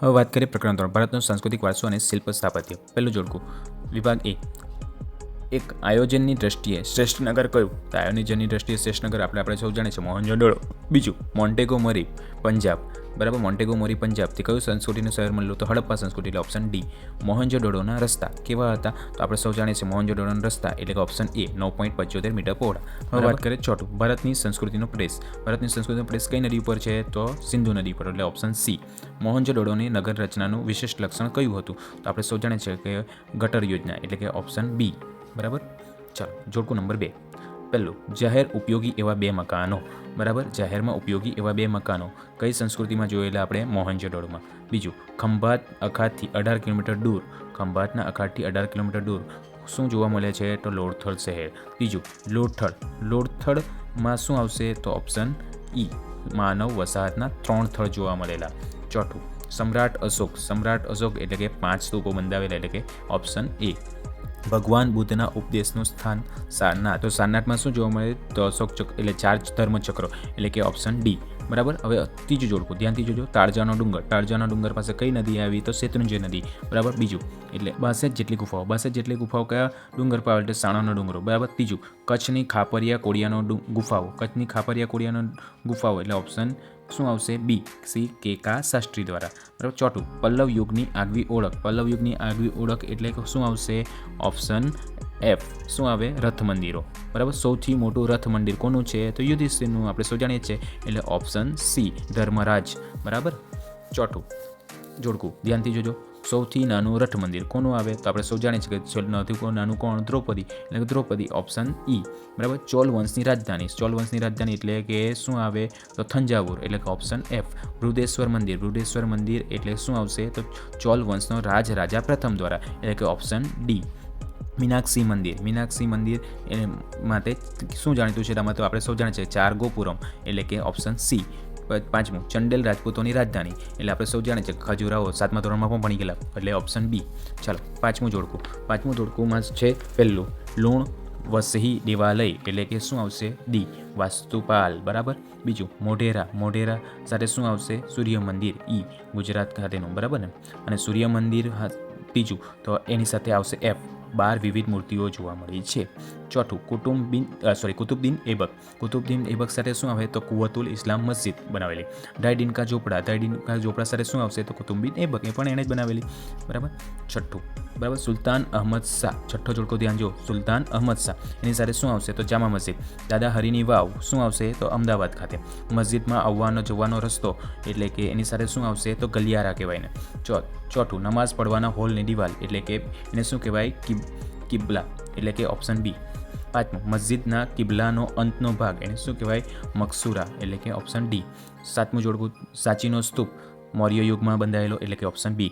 હવે વાત કરીએ પ્રકરણ ત્રણ, ભારતનો સાંસ્કૃતિક વારસો અને શિલ્પ સ્થાપત્ય. પહેલું જોડકું, વિભાગ એ. એક આયોજનની દ્રષ્ટિએ શ્રેષ્ઠ નગર કયું? તો આયોજનની દ્રષ્ટિએ શ્રેષ્ઠ નગર આપણે આપણે સૌ જાણીએ છીએ મોહનજોડો બીજું મોન્ટેગો મરી પંજાબ. બરાબર મોન્ટેગો મોરી પંજાબથી કયું સંસ્કૃતિનું શહેર મળ્યું તો હડપ્પા સંસ્કૃતિ એટલે ઓપ્શન ડી મોહનજોદડોના રસ્તા કેવા હતા? તો આપણે સૌ જાણીએ છીએ મોહનજોડોના રસ્તા એટલે કે ઓપ્શન એ નવ પોઈન્ટ પંચોતેર મીટર પહોળા. હવે વાત કરીએ ચોથું ભારતની સંસ્કૃતિનો પ્રેસ ભારતની સંસ્કૃતિનો પ્રેસ કઈ નદી ઉપર છે? તો સિંધુ નદી પર એટલે ઓપ્શન સી મોહનજોદડોની નગર રચનાનું વિશિષ્ટ લક્ષણ કયું હતું? તો આપણે સૌ જાણીએ છીએ કે ગટર યોજના એટલે કે ઓપ્શન બી બરાબર? ચાલો જોડકું નંબર બે. પહેલું, જાહેર ઉપયોગી એવા બે મકાનો. બરાબર? જાહેરમાં ઉપયોગી એવા બે મકાનો. કઈ સંસ્કૃતિમાં જોયેલા આપણે? મોહનજોદડોમાં બીજું, ખંભાત અખાતથી અઢાર કિલોમીટર દૂર. ખંભાતના અખાતથી અઢાર કિલોમીટર દૂર. શું જોવા મળે છે? તો લોડથળ શહેર. બીજું લોડથળ લોડથળમાં શું આવશે? તો ઓપ્શન ઈ માનવ વસાહતના ત્રણ થળ જોવા મળેલા. ચોથું, સમ્રાટ અશોક. સમ્રાટ અશોક એટલે કે પાંચ સ્તૂપો બંધાવેલા એટલે કે ઓપ્શન એ ભગવાન બુદ્ધના ઉપદેશનું સ્થાન સારનાથ તો સારનાથમાં શું જોવા મળે? તો અશોક ચક્ર એટલે ચાર ધર્મચક્ર, એટલે કે ઓપ્શન ડી બરાબર? હવે ત્રીજું જોડકું. ધ્યાનથી જોજો. તાળજાનો ડુંગર. તાળજાનો ડુંગર પાસે કઈ નદી આવી? તો શેત્રુંજય નદી. બરાબર? બીજું. એટલે બાસઠ જેટલી ગુફાઓ. બાસઠ જેટલી ગુફાઓ કયા? ડુંગર પર એટલે સાણાનો ડુંગરો. બરાબર? ત્રીજું. કચ્છની ખાપરિયા કોડિયાનો ગુફાઓ. કચ્છની ખાપરિયા કોડિયાનો ગુફાઓ. એટલે ઓપ્શન શું આવશે? બી, સી, કે, કા, શાસ્ત્રી દ્વારા. બરાબર? ચોથું, પલ્લવ યુગની આગવી ઓળખ. પલ્લવ યુગની આગવી ઓળખ એટલે શું આવશે? Option F. શું આવે? રથ મંદિરો. બરાબર? સૌથી મોટું રથ મંદિર કોનું છે? તો યુધિષ્ઠિરનું આપણે સૌ જાણીએ છીએ. એટલે ઓપ્શન સી, ધર્મરાજ. બરાબર? ચોથું, જોડકું. ધ્યાનથી જોજો. સૌથી નાનું રઠ મંદિર કોનું આવે? તો આપણે સૌ જાણીએ છીએ કે નથી નાનું કોણ? દ્રૌપદી. એટલે દ્રૌપદી ઓપ્શન ઈ બરાબર? ચોલ વંશની રાજધાની. ચોલ વંશની રાજધાની એટલે કે શું આવે? તો થંજાવુર એટલે કે ઓપ્શન એફ બૃહદેશ્વર મંદિર. બૃહદેશ્વર મંદિર એટલે શું આવશે? તો ચોલ વંશનો રાજ રાજા પ્રથમ દ્વારા એટલે કે ઓપ્શન ડી મીનાક્ષી મંદિર. મીનાક્ષી મંદિર એ માટે શું જાણીતું છે? એમાં તો આપણે સૌ જાણીએ છીએ ચાર ગોપુરમ એટલે કે ઓપ્શન સી પાંચમું, ચંડેલ રાજપૂતોની રાજધાની. એટલે આપણે સૌ જાણીએ છે ખજુરાહો સાતમા ધોરણમાં પણ ભણી ગયેલા. એટલે ઓપ્શન બી ચાલો, પાંચમું જોડકું. પાંચમું જોડકુંમાં છે પહેલું, લુણ વસહી દેવાલય. એટલે કે શું આવશે? ડી વાસ્તુપાલ. બરાબર? બીજું, મોઢેરા. મોઢેરા સાથે શું આવશે? સૂર્ય મંદિર ઈ ગુજરાત ખાતેનું. બરાબર ને? અને સૂર્ય મંદિર ત્રીજું, તો એની સાથે આવશે એફ બાર વિવિધ મૂર્તિઓ જોવા મળી છે. ચોથું કુટુંબિન સોરી કુતુબદ્દીન એબક. કુતુબદ્દીન એબક સાથે શું આવે તો કુવતુલ ઇસ્લામ મસ્જિદ બનાવેલી. ડાયડીન કા ચોપડા ડાયડીન કા સાથે શું આવશે તો કુતુબદીન એબક. એ પણ એણે જ બનાવેલી. બરાબર? છઠ્ઠું. બરાબર? સુલતાન અહમદ શાહ. છઠ્ઠો જોડકો ધ્યાન જો. સુલતાન અહમદ શાહ. એની સાથે શું આવશે તો જામા મસ્જિદ. દાદા હરિની વાવ. શું આવશે તો અમદાવાદ ખાતે. મસ્જિદમાં આવવાનો જવાનો રસ્તો એટલે કે એની સાથે શું આવશે તો ગલિયારા કહેવાય ને ચોથું, નમાઝ પડવાના હોલની દિવાલ એટલે કે એને શું કહેવાય? કિબલા એટલે કે ઓપ્શન બી પાંચમું, મસ્જિદના કિબલાનો અંતનો ભાગ એને શું કહેવાય? મકસુરા એટલે કે ઓપ્શન ડી સાતમું જોડકું સાચીનો સ્તૂપ મૌર્ય યુગમાં બંધાયેલો એટલે કે ઓપ્શન બી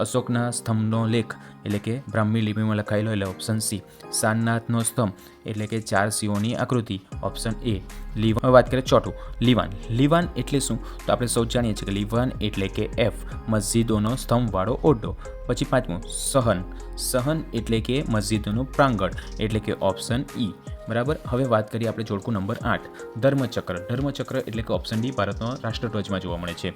અશોકના સ્તંભનો લેખ, એટલે કે બ્રાહ્મી લિપિમાં લખાયેલો એટલે ઓપ્શન સી સારનાથનો સ્તંભ, એટલે કે ચાર સિંહોની આકૃતિ. ઓપ્શન એ લીવાન. વાત કરીએ ચોથું. લીવાન. લીવાન એટલે શું? તો આપણે સૌ જાણીએ છીએ કે લીવાન એટલે કે એફ મસ્જિદોનો સ્તંભવાળો ઓરડો. પછી પાંચમું, સહન. સહન એટલે કે મસ્જિદોનું પ્રાંગણ, એટલે કે ઓપ્શન ઈ બરાબર? હવે વાત કરીએ આપણે જોડકું નંબર આઠ. ધર્મચક્ર. ધર્મચક્ર એટલે કે ઓપ્શન ડી ભારતનો રાષ્ટ્રધ્વજમાં જોવા મળે છે.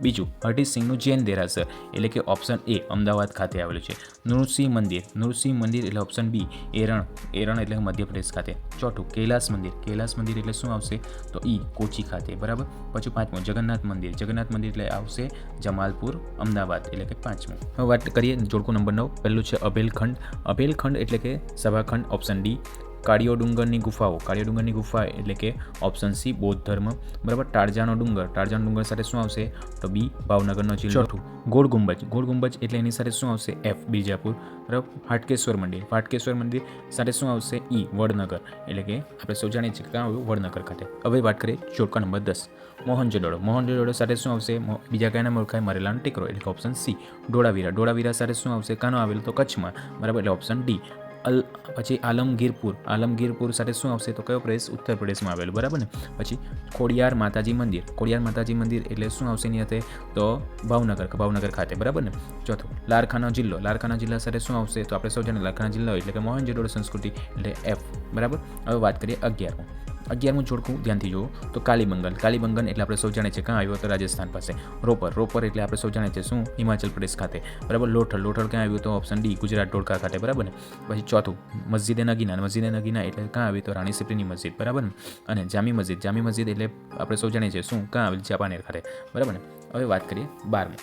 બીજું હરટીસિંહનું જૈન દેરાસર એટલે કે ઓપ્શન એ અમદાવાદ ખાતે આવેલું છે. નૃસિંહ મંદિર. નૃસિંહ મંદિર એટલે ઓપ્શન બી એરણ. એરણ એટલે મધ્યપ્રદેશ ખાતે. ચોથું, કૈલાસ મંદિર. કૈલાસ મંદિર એટલે શું આવશે? તો ઈ કોચી ખાતે. બરાબર? પછી પાંચમું, જગન્નાથ મંદિર. જગન્નાથ મંદિર એટલે આવશે જમાલપુર, અમદાવાદ એટલે કે પાંચમું. હવે વાત કરીએ જોડકું નંબર નવ. પહેલું છે અભેલખંડ. અભેલખંડ એટલે કે સભાખંડ ઓપ્શન ડી કાળિયો ડુંગરની ગુફાઓ. કાળીઓ ડુંગરની ગુફા એટલે કે ઓપ્શન સી બૌદ્ધ ધર્મ. બરાબર? ટાળજાનો ડુંગર. ટાળજાનો ડુંગર સાથે શું આવશે? તો બી ભાવનગરનો જિલ્લો. ચોથું. ગોળ ગુંબજ. ગોળ ગુંબજ એટલે એની સાથે શું આવશે? એફ બીજાપુર. બરાબર? હાટકેશ્વર મંદિર. હાટકેશ્વર મંદિર સાથે શું આવશે? ઈ વડનગર. એટલે કે આપણે સૌ જાણીએ છીએ કે ક્યાં આવ્યું વડનગર ખાતે. હવે વાત કરીએ જોડકા નંબર દસ. મોહનજોડોડો મોહનજોદડો સાથે શું આવશે? બીજા કયા નામ ઓળખાય મરેલાનો ટેકરો. એટલે કે ઓપ્શન સી ડોળાવીરા. ડોળાવીરા સાથે શું આવશે? કાનો આવેલો તો કચ્છમાં. બરાબર? એટલે ઓપ્શન ડી અલ, પછી આલમગીરપુર. આલમગીરપુર સાથે શું આવશે? તો કયો પ્રદેશ? ઉત્તર પ્રદેશમાં આવેલું, બરાબર ને? પછી ખોડિયાર માતાજી મંદિર. ખોડિયાર માતાજી મંદિર એટલે શું આવશે એની સાથે? તો ભાવનગર ભાવનગર ખાતે, બરાબર ને? ચોથું, લારખાનો જિલ્લો. લારખાના જિલ્લા સાથે શું આવશે? તો આપણે સૌ જાણીએ લારખાના જિલ્લો એટલે કે મોહનજોદડો સંસ્કૃતિ એટલે એફ બરાબર? હવે વાત કરીએ અગિયારમું. અગિયારમું જોડકું ધ્યાનથી જુઓ. તો કાલીબંગન કાલીબંગન એટલે આપણે સૌ જાણીએ છીએ ક્યાં આવ્યું હતું રાજસ્થાન પાસે. રોપર રોપર એટલે આપણે સૌ જાણીએ છીએ શું? હિમાચલ પ્રદેશ ખાતે. બરાબર? લોથલ લોથલ ક્યાં આવ્યું તો? ઓપ્શન ડી ગુજરાત ઢોળકા ખાતે. બરાબર ને? પછી ચોથું, મસ્જિદે નગીના. મસ્જિદે નગીના એટલે ક્યાં આવ્યું તો? રાણી સિપ્રીની મસ્જિદ. બરાબર ને? અને જામી મસ્જિદ. જામી મસ્જિદ એટલે આપણે સૌ જાણીએ છીએ શું? ક્યાં આવેલ? જાપાનેર ખાતે. બરાબર ને? હવે વાત કરીએ બારમી.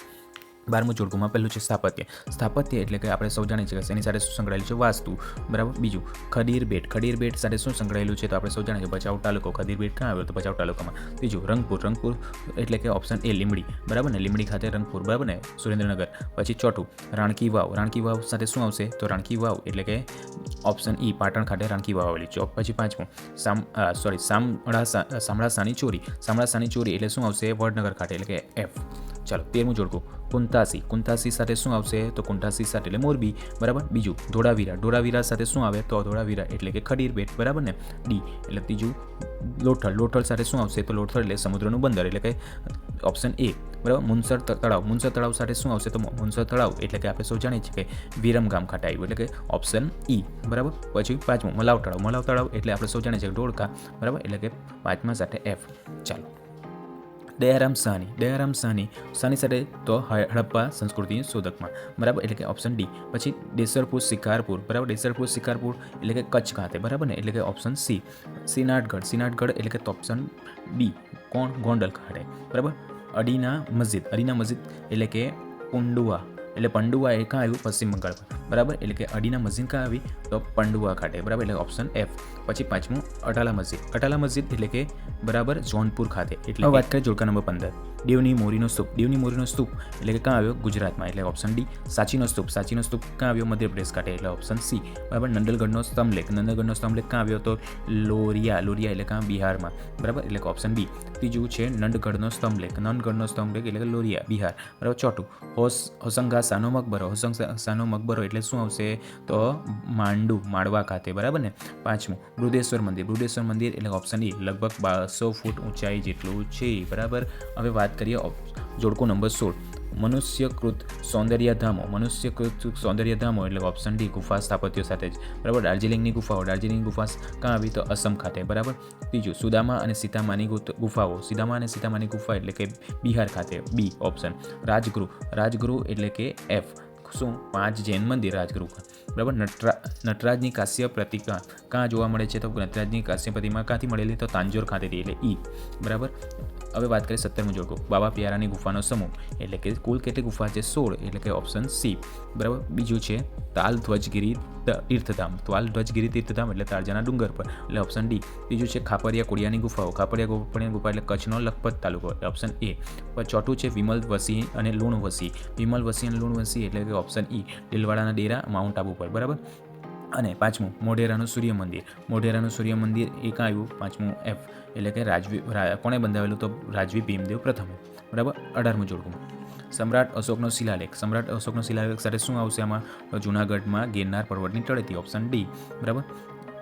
બારમું જોડકુમાં પહેલું છે સ્થાપત્ય. સ્થાપત્ય એટલે કે આપણે સૌ જાણીએ છીએ કે એની સાથે શું સંકળાયેલું છે? વાસ્તુ. બરાબર? બીજું ખડીર બેટ ખડીર બેટ સાથે શું સંકળાયેલું છે? તો આપણે સૌ જાણીએ છીએ ભચાઉ તાલુકો. ખડીર બેટ ક્યાં આવ્યો તો ભચાઉ તાલુકામાં. ત્રીજું, રંગપુર. રંગપુર એટલે કે ઓપ્શન એ લીમડી બરાબર ને? લીમડી ખાતે રંગપુર. બરાબર ને? સુરેન્દ્રનગર. પછી ચોથું, રાણકી વાવ. રાણકી વાવ સાથે શું આવશે? તો રાણકી વાવ એટલે કે ઓપ્શન ઈ પાટણ ખાતે રાણકી વાવ આવેલી. ચોક પછી પાંચમું, સામ સોરી સામળાસા સામળાસાની ચોરી. સામળાસાની ચોરી એટલે શું આવશે? વડનગર ખાતે એટલે કે એફ ચાલો તેરમું જોડકું કુંતાસી કુંતાસી સાથે શું આવશે તો કુંતાસી સાથે એટલે મોરબી બરાબર બીજું ધોળાવીરા ધોળાવીરા સાથે શું આવે તો ધોળાવીરા એટલે કે ખડીર બેટ બરાબર ને ડી એટલે ત્રીજું લોથલ લોથલ સાથે શું આવશે તો લોથલ એટલે સમુદ્રનું બંદર એટલે કે ઓપ્શન એ બરાબર મુનસર તળાવ મુનસર તળાવ સાથે શું આવશે તો મુનસર તળાવ એટલે કે આપણે સૌ જાણીએ છીએ કે વિરમગામ ખાતે આવ્યું એટલે કે ઓપ્શન ઈ બરાબર પછી પાંચમું મલાવ તળાવ મલાવ તળાવ એટલે આપણે સૌ જાણીએ છીએ ઢોળકા બરાબર એટલે કે પાંચમા સાથે એફ ચાલો દયારામ સાની દયારામ સાની સાની સાથે તો હડપ્પા સંસ્કૃતિની શોધકમાં. બરાબર? એટલે કે ઓપ્શન ડી પછી દેસરપુર, શિકારપુર. બરાબર? દેસરપુર, શિકારપુર એટલે કે કચ્છ ખાતે. બરાબર ને? એટલે કે ઓપ્શન સી સિનાટગઢ. સિનાટગઢ એટલે કે ઓપ્શન બી કોણ? ગોંડલ ખાતે. બરાબર? અડીના મસ્જિદ. અડીના મસ્જિદ એટલે કે પુંડુઆ એટલે પંડુઆ એ ક્યાં આવ્યું? પશ્ચિમ બંગાળમાં બરાબર? એટલે કે અડીના મસ્જિદ ક્યાં આવી? તો પંડુઆ ખાતે. બરાબર? એટલે ઓપ્શન એફ પછી પાંચમું અટાલા મસ્જિદ. અટાલા મસ્જિદ એટલે કે બરાબર જોનપુર ખાતે. એટલે વાત કરીએ જોડકા નંબર પંદર. દેવની મોરીનો સ્તૂપ. દેવની મોરીનો સ્તૂપ એટલે કે ક્યાં આવ્યો ગુજરાતમાં. એટલે ઓપ્શન ડી સાચીનો સ્તૂપ. સાચીનો સ્તૂપ ક્યાં આવ્યો મધ્યપ્રદેશ કાંઠે. એટલે ઓપ્શન સી બરાબર? નંદલગઢનો સ્તંભલેખ. નંદલગઢનો સ્તંભલેખ ક્યાં આવ્યો તો લોરિયા. લોરિયા એટલે ક્યાં બિહારમાં. બરાબર? એટલે કે ઓપ્શન બી ત્રીજું છે નંદગઢનો સ્તંભલેખ. નંદગઢનો સ્તંભલેખ એટલે કે લોરિયા, બિહાર. બરાબર? ચોથું, હોસ, હોસંગા સાનો મકબરો. હોસંગા સાનો મકબરો એટલે શું આવશે? તો માંડુ માળવા ખાતે. બરાબર ને? પાંચમું, બૃદેશ્વર મંદિર. બૃદેશ્વર મંદિર એટલે ઓપ્શન ઈ લગભગ બારસો ફૂટ ઊંચાઈ જેટલું છે. બરાબર? હવે વાત કરીએ જોડકો નંબર સોળ. મનુષ્યકૃત સૌંદર્યધામો મનુષ્યકૃત સૌંદર્યધામો એટલે ઓપ્શન ડી ગુફા સ્થાપત્યો સાથે જ. બરાબર? દાર્જિલિંગની ગુફાઓ. દાર્જિલિંગ ગુફા કાં આવી તો અસમ ખાતે. બરાબર? ત્રીજું, સુદામા અને સીતામાની ગુફાઓ. સુદામા અને સીતામાની ગુફા એટલે કે બિહાર ખાતે. બી ઓપ્શન રાજગૃહ. રાજગૃહ એટલે કે એફ શું? પાંચ જૈન મંદિર રાજગૃહ. બરાબર? નટરા, નટરાજની કાશ્ય પ્રતિમા ક્યાં જોવા મળે છે? તો નટરાજની કાશ્ય પ્રતિમા ક્યાંથી મળેલી? તો તાંજોર ખાતેથી, એટલે ઈ બરાબર? હવે વાત કરીએ સત્તરમું જોડકો બાબા પિયારાની ગુફાનો સમૂહ, એટલે કે કુલ કેટલી ગુફા છે? સોળ, એટલે કે ઓપ્શન સી બરાબર? બીજું છે તાલ ધ્વજગીરી તીર્થધામ. તાલ ધ્વજગીરી તીર્થધામ એટલે તારજાના ડુંગર પર. એટલે ઓપ્શન ડી બીજું છે ખાપરિયા કોડિયાની ગુફાઓ. ખાપરિયા કોડિયાની ગુફા એટલે કચ્છનો લખપત તાલુકો. ઓપ્શન એ ચોથું છે વિમલ વસી અને લુણ વસી વિમલ વસી અને લુણ વસી એટલે કે ઓપ્શન ઈ દિલવાડાના ડેરા, માઉન્ટ આબુ પર. બરાબર? અને પાંચમું, મોઢેરાનું સૂર્ય મંદિર મોઢેરાનું સૂર્ય મંદિર એ ક્યાં આવ્યું, પાંચમું એફ, એટલે કે રાજવી કોણે બંધાવેલું તો રાજવી ભીમદેવ પ્રથમ. બરાબર? અઢારમું જોડકું. સમ્રાટ અશોકનો શિલાલેખ. સમ્રાટ અશોકનો શિલાલેખ સાથે શું આવશે આમાં? જૂનાગઢમાં ગિરનાર પર્વતની તળેટી ઓપ્શન ડી બરાબર?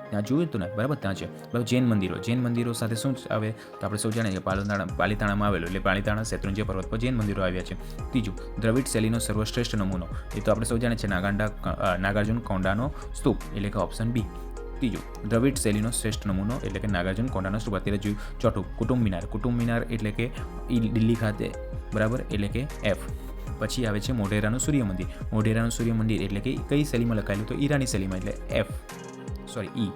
ત્યાં જોયું તો ને? બરાબર, ત્યાં છે. બરાબર, જૈન મંદિરો. જૈન મંદિરો સાથે શું આવે? તો આપણે સૌ જાણીએ પાલતાણા પાલિતાણા પાલિતાણામાં આવેલું, એટલે પાલિતાણા શેત્રુંજય પર્વત પર જૈન મંદિરો આવ્યા છે. ત્રીજું, દ્રવિડ શૈલીનો સર્વશ્રેષ્ઠ નમૂનો. એ તો આપણે સૌ જાણીએ છીએ નાગાંડા નાગાર્જુન કોંડાનો સ્તૂપ, એટલે કે ઓપ્શન બી ત્રીજું, દ્રવિડ શૈલીનો શ્રેષ્ઠ નમૂનો, એટલે કે નાગાર્જુન કોંડાનો સ્તૂપ. અત્યારે જોયું. ચોથું, કુટુંબ મિનાર. કુટુંબ મિનાર એટલે કે દિલ્હી ખાતે. બરાબર? એટલે કે એફ પછી આવે છે મોઢેરાનું સૂર્ય મંદિર મોઢેરાનું સૂર્ય મંદિર એટલે કે કઈ શૈલીમાં લખાયેલું? તો ઈરાની શૈલીમાં, એટલે એફ સોરી, ઈ.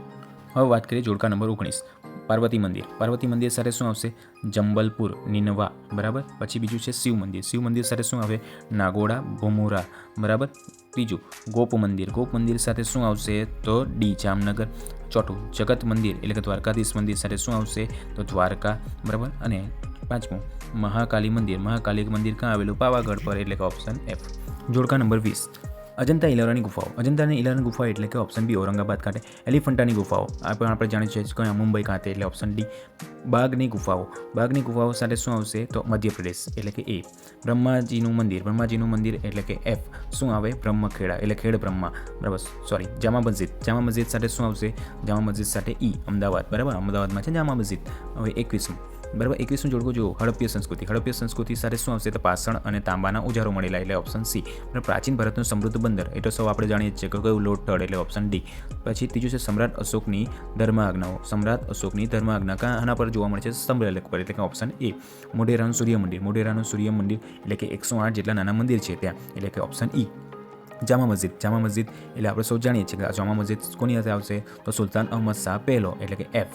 હવે વાત કરીએ જોડકા નંબર ઓગણીસ. પાર્વતી મંદિર. પાર્વતી મંદિર સાથે શું આવશે? જંબલપુર, નિનવા. બરાબર? પછી બીજું છે શિવ મંદિર. શિવ મંદિર સાથે શું આવે? નાગોડા, ભોમોરા. બરાબર? ત્રીજું, ગોપ મંદિર. ગોપ મંદિર સાથે શું આવશે? તો ડી, જામનગર. ચોથું, જગત મંદિર. એટલે કે દ્વારકાધીશ મંદિર સાથે શું આવશે? તો દ્વારકા. બરાબર? અને પાંચમું, મહાકાલી મંદિર. મહાકાલી મંદિર ક્યાં આવેલું? પાવાગઢ પર. એટલે કે ઓપ્શન એફ. જોડકા નંબર વીસ. અજંતા ઇલોરાની ગુફાઓ. અજંતાની ઇલોરાની ગુફાઓ એટલે કે ઓપ્શન બી ઔરંગાબાદ ખાતે. એલિફન્ટાની ગુફાઓ. આ પણ આપણે જાણીએ છીએ કે મુંબઈ ખાતે એટલે ઓપ્શન ડી બાગની ગુફાઓ. બાગની ગુફાઓ સાથે શું આવશે? તો મધ્યપ્રદેશ એટલે કે એ. બ્રહ્માજીનું મંદિર. બ્રહ્માજીનું મંદિર એટલે કે એફ શું આવે? બ્રહ્મખેડા એટલે ખેડ બ્રહ્મા. બરાબર સોરી જામા મસ્જિદ. જામા મસ્જિદ સાથે શું આવશે? જામા મસ્જિદ સાથે ઈ અમદાવાદ. બરાબર, અમદાવાદમાં છે જામા મસ્જિદ. હવે એકવીસમું. બરાબર? એકવીસમું જોડકું જુઓ હડપ્ય સંસ્કૃતિ. હડપ્ય સંસ્કૃતિ સાથે શું આવશે? તો પાષણ અને તાંબાના ઉજારો મળેલા એટલે ઓપ્શન સી અને પ્રાચીન ભારતનું સમૃદ્ધ બંદર એટલે સૌ આપણે જાણીએ છીએ કે કયું લોટ તળ એટલે ઓપ્શન ડી પછી ત્રીજું છે સમ્રાટ અશોકની ધર્માજ્ઞાઓ. સમ્રાટ અશોકની ધર્માજ્ઞા કાં આના પર જોવા મળે છે સ્તંભલેખ પર એટલે કે ઓપ્શન એ મોઢેરાનું સૂર્ય મંદિર મોઢેરાનું સૂર્ય મંદિર એટલે કે એકસો આઠ જેટલા નાના મંદિર છે ત્યાં, એટલે કે ઓપ્શન ઈ જામા મસ્જિદ. જામા મસ્જિદ એટલે આપણે સૌ જાણીએ છીએ કે જામા મસ્જિદ કોની સાથે આવશે? તો સુલતાન અહમદ શાહ પહેલો, એટલે કે એફ.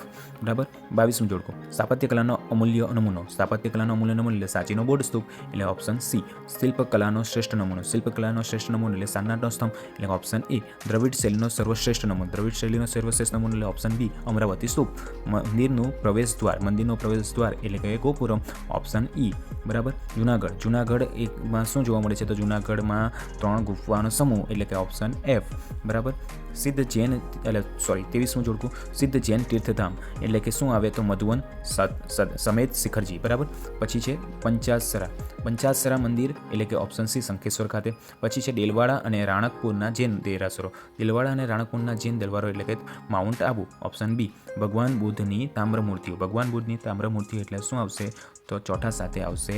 બરાબર? બાવીસમું જોડકો. સ્થાપત્ય કલાનો અમૂલ્ય નમૂનો. સ્થાપત્ય કલાનો અમૂલ્ય નમૂનો સાચીનો બોર્ડ સ્તૂપ, એટલે ઓપ્શન સી શિલ્પકલાનો શ્રેષ્ઠ નમૂનો. શિલ્પકલાનો શ્રેષ્ઠ નમૂનો એટલે સારનાથનો સ્તંભ, એટલે ઓપ્શન એ દ્રવિડ શૈલીનો સર્વશ્રેષ્ઠ નમૂનો. દ્રવિડ શૈલીનો સર્વશ્રેષ્ઠ નમૂનો એટલે ઓપ્શન બી અમરાવતી સ્તૂપ. મંદિરનું પ્રવેશ દ્વાર મંદિરનો પ્રવેશ દ્વાર એટલે કે ગોપુરમ. ઓપ્શન ઈ બરાબર? જુનાગઢ. જુનાગઢ એકમાં શું જોવા મળે છે? તો જુનાગઢમાં ત્રણ ગુફાનો સમૂહ એટલે કે ઓપ્શન એફ બરાબર? સિદ્ધ જૈન એટલે સોરી ત્રેવીસમું જોડકું સિદ્ધ જૈન તીર્થધામ, એટલે કે શું આવે તો મધુવન સમેત શિખરજી, બરાબર? પછી છે પંચાસરા. પંચાસરા મંદિર, એટલે કે ઓપ્શન સી, શંખેશ્વર ખાતે. પછી છે ડેલવાડા અને રાણકપુરના જૈન દેરાસરો. ડેલવાડા અને રાણકપુરના જૈન દરબારો એટલે કે માઉન્ટ આબુ ઓપ્શન બી. ભગવાન બુદ્ધની તામ્ર મૂર્તિઓ ભગવાન બુદ્ધની તામ્ર મૂર્તિ એટલે શું આવશે? તો ચોથા સાથે આવશે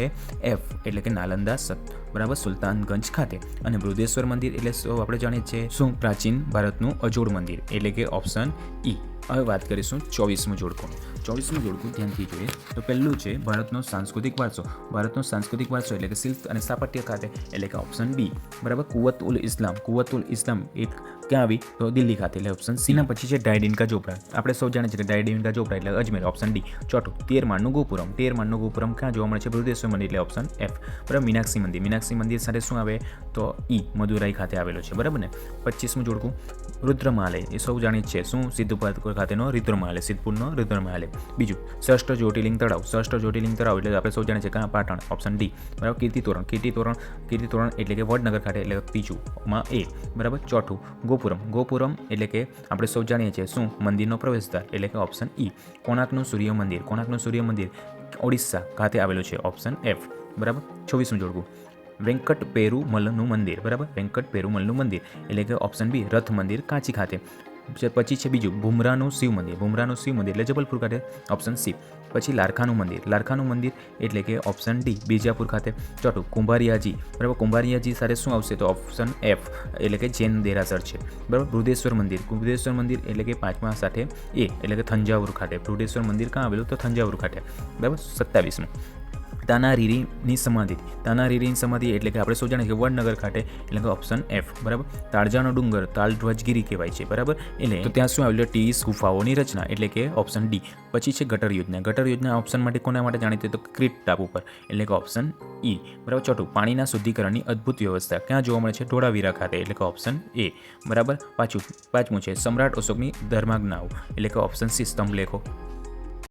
એફ એટલે કે નાલંદા સત, બરાબર? સુલતાનગંજ ખાતે. અને બૃદેશ્વર મંદિર એટલે આપણે જાણીએ છીએ? શું? પ્રાચીન ભારતનું અજોડ મંદિર એટલે કે ઓપ્શન ઈ હવે વાત કરીશું ચોવીસમું જોડકું ચોવીસમું જોડકું ધ્યાનથી જોઈએ તો પહેલું છે ભારતનો સાંસ્કૃતિક વારસો. ભારતનો સાંસ્કૃતિક વારસો એટલે કે શિલ્પ અને સ્થાપત્ય ખાતે, એટલે કે ઓપ્શન બી બરાબર? કુવત ઉલ ઇસ્લામ. કુવત ઉલ ઇસ્લામ એક ક્યાં આવી? તો દિલ્હી ખાતે. એટલે ઓપ્શન સીના પછી છે ડાયડિનકા ચોપડા. આપણે સૌ જાણીએ છીએ કે ડાયડિનકા ચોપડા એટલે અજમેર ઓપ્શન ડી ચોથું તેર માળનું ગોપુરમ. તેર માળનું ગોપુરમ ક્યાં જોવા મળે છે? બૃદેશ્વર મંદિર, એટલે ઓપ્શન એફ બરાબર? મીનાક્ષી મંદિર. મીનાક્ષી મંદિર સાથે શું આવે? તો ઈ, મદુરાઈ ખાતે આવેલો છે. બરાબર ને? પચીસમું જોડકું રુદ્રમાલય એ સૌ જાણીએ જ છે. શું? સિદ્ધપુર ખાતેનો રુદ્રમાલય સિદ્ધપુરનો રુદ્રમાલય બીજું, ષષ્ઠ જ્યોતિર્લિંગ તળાવ. ષષ્ઠ જ્યોતિર્લિંગ તળાવ એટલે આપણે સૌ જાણીએ છીએ કાં પાટણ? ઓપ્શન ડી બરાબર, કીર્તિ તોરણ. કીર્તિ તોરણ કીર્તિ તોરણ એટલે કે વડનગર ખાતે, એટલે કે માં એ. બરાબર, ચોથું ગોપુરમ. ગોપુરમ એટલે કે આપણે સૌ જાણીએ છીએ શું? મંદિરનો પ્રવેશદ્વાર, એટલે કે ઓપ્શન ઈ કોણાર્કનું સૂર્ય મંદિર. કોણાર્કનું સૂર્ય મંદિર ઓડિશા ખાતે આવેલું છે ઓપ્શન એફ બરાબર, છવ્વીસમું જોડકું. વેંકટ પેરુમલનું મંદિર. બરાબર વેંકટ પેરુમલનું મંદિર. એટલે કે ઓપ્શન બી રથ મંદિર કાંચી ખાતે. પછી છે બીજું ભૂમરાનું શિવ મંદિર. ભૂમરાનું શિવ મંદિર, એટલે જબલપુર ખાતે ઓપ્શન સી પછી લારખાનું મંદિર. લારખાનું મંદિર એટલે કે ઓપ્શન ડી બીજાપુર ખાતે. ચોથું, કુંભારિયાજી. બરાબર, કુંભારિયાજી સાથે શું આવશે? તો ઓપ્શન એફ એટલે કે જૈન દેરાસર છે. બરાબર, બૃદેશ્વર મંદિર. બૃદેશ્વર મંદિર એટલે કે પાંચમા સાથે એ એટલે કે થંજાવુર ખાતે. બૃદેશ્વર મંદિર ક્યાં આવેલું? તો થંજાવુર ખાતે. બરાબર, સત્તાવીસમું. તાનારીરીની સમાધિ. તાનારીરીની સમાધિ એટલે કે આપણે શું જાણીએ કે વડનગર ખાતે એટલે કે ઓપ્શન એફ બરાબર? તાળજાનો ડુંગર તાલ ધ્વજગીરી કહેવાય છે, બરાબર? એટલે તો ત્યાં શું આવેલું ટીસ, ગુફાઓની રચના એટલે કે ઓપ્શન ડી પછી છે ગટર યોજના. ગટર યોજના ઓપ્શન માટે કોના માટે જાણીતી તો ક્રીટ ટાપ ઉપર એટલે કે ઓપ્શન ઈ બરાબર? ચોથું, પાણીના શુદ્ધિકરણની અદ્ભુત વ્યવસ્થા. ક્યાં જોવા મળે છે? ધોળાવીરા ખાતે એટલે કે ઓપ્શન એ બરાબર? પાછું, પાંચમું છે, સમ્રાટ અશોકની ધર્માજ્ઞાઓ એટલે કે ઓપ્શન સી સ્તંભ લેખો